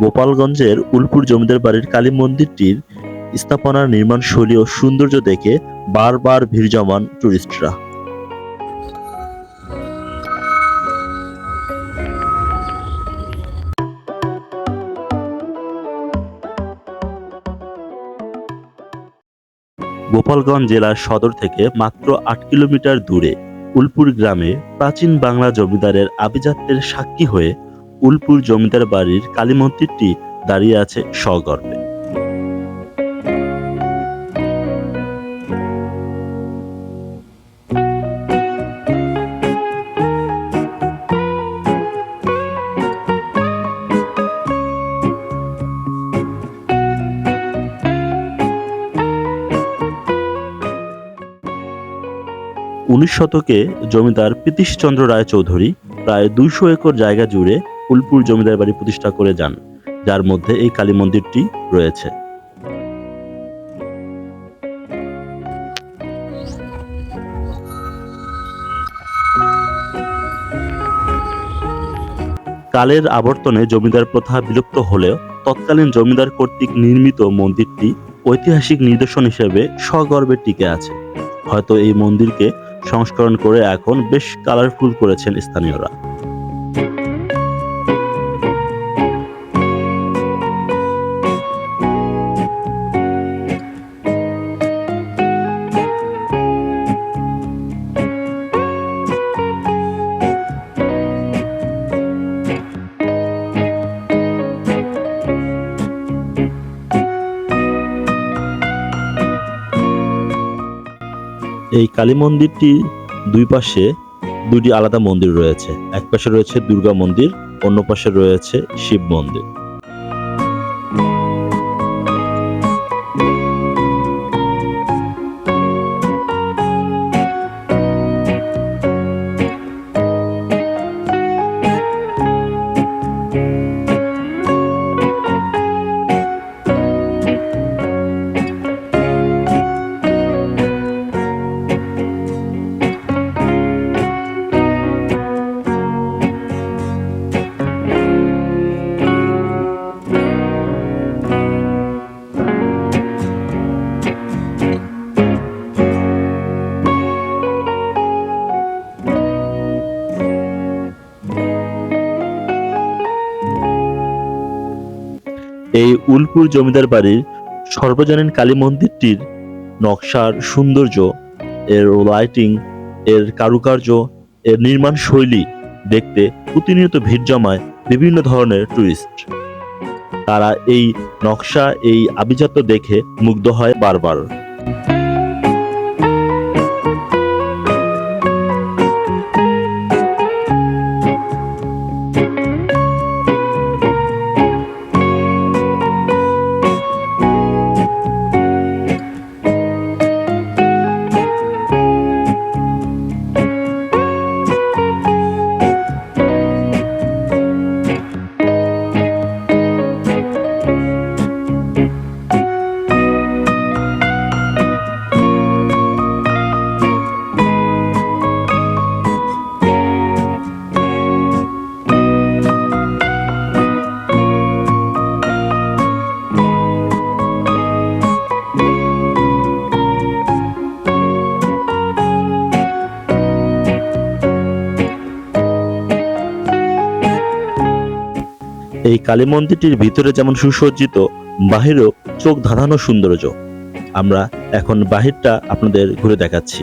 গোপালগঞ্জের উলপুর জমিদার বাড়ির কালী মন্দিরটির স্থাপনার নির্মাণ শৈলী ও সৌন্দর্য দেখে বারবার ভিড় জমান টুরিস্টরা। গোপালগঞ্জ জেলার সদর থেকে মাত্র আট কিলোমিটার দূরে উলপুর গ্রামে প্রাচীন বাংলা জমিদারের আভিজাত্যের সাক্ষী হয়ে উলপুর জমিদার বাড়ির কালী মন্দিরটি দাঁড়িয়ে আছে সগর্বে উনিশ শতকে জমিদার প্রীতিশচন্দ্র রায় চৌধুরী প্রায় দুইশো একর জায়গা জুড়ে উলপুর জমিদার বাড়ি প্রতিষ্ঠা করে যান, যার মধ্যে এই কালী মন্দিরটি রয়েছে। কালের আবর্তনে জমিদার প্রথা বিলুপ্ত হলেও তৎকালীন জমিদার কর্তৃক নির্মিত মন্দিরটি ঐতিহাসিক নিদর্শন হিসেবে সগর্বে টিকে আছে। হয়তো এই মন্দিরকে সংস্করণ করে এখন বেশ কালারফুল করেছেন স্থানীয়রা। এই কালী মন্দিরটি দুই পাশে দুটি আলাদা মন্দির রয়েছে। এক পাশে রয়েছে দুর্গা মন্দির, অন্য পাশে রয়েছে শিব মন্দির। উলপুর জমিদার বাড়ির সর্বজনীন কালী মন্দিরটির নকশার সৌন্দর্য, এর লাইটিং এর কারুকার্য, এর নির্মাণ শৈলী দেখতে প্রতিনিয়ত ভিড় জমায় বিভিন্ন ধরনের টুরিস্ট তারা এই নকশা, এই আভিজাত্য দেখে মুগ্ধ হয় বারবার। এই কালী মন্দিরটির ভিতরে যেমন সুসজ্জিত, বাহিরেও চোখ ধাঁধানো সৌন্দর্য। আমরা এখন বাহিরটা আপনাদের ঘুরে দেখাচ্ছি।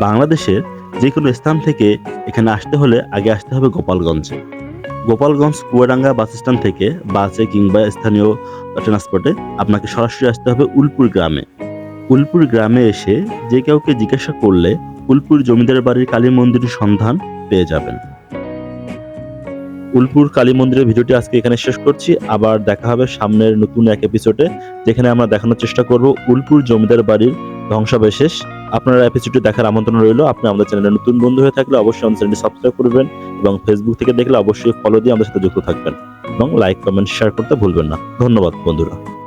বাংলাদেশের যে কোনো স্থান থেকে এখানে আসতে হলে আগে আসতে হবে গোপালগঞ্জে। গোপালগঞ্জ কুয়াডাঙ্গা বাস স্ট্যান্ড থেকে বাসে কিংবা স্থানীয় ট্রান্সপোর্টে আপনাকে সরাসরি আসতে হবে উলপুর গ্রামে। উলপুর গ্রামে এসে যে কাউকে জিজ্ঞাসা করলে উলপুর জমিদার বাড়ির কালী মন্দিরের সন্ধান পেয়ে যাবেন। উলপুর কালী মন্দিরের ভিডিওটি আজকে এখানে শেষ করছি। আবার দেখা হবে সামনের নতুন এক এপিসোডে যেখানে আমরা দেখানোর চেষ্টা করব উলপুর জমিদার বাড়ির ধ্বংসাবশেষ আপনারা এপিসোডটি দেখার আমন্ত্রণ রইল। আপনি আমাদের চ্যানেলে নতুন বন্ধু হয়ে থাকলে অবশ্যই আমাদের চ্যানেলটি সাবস্ক্রাইব করবেন এবং ফেসবুক থেকে দেখলে অবশ্যই ফলো দিয়ে আমাদের সাথে যুক্ত থাকবেন। এবং লাইক কমেন্ট শেয়ার করতে ভুলবেন না। ধন্যবাদ, বন্ধুরা।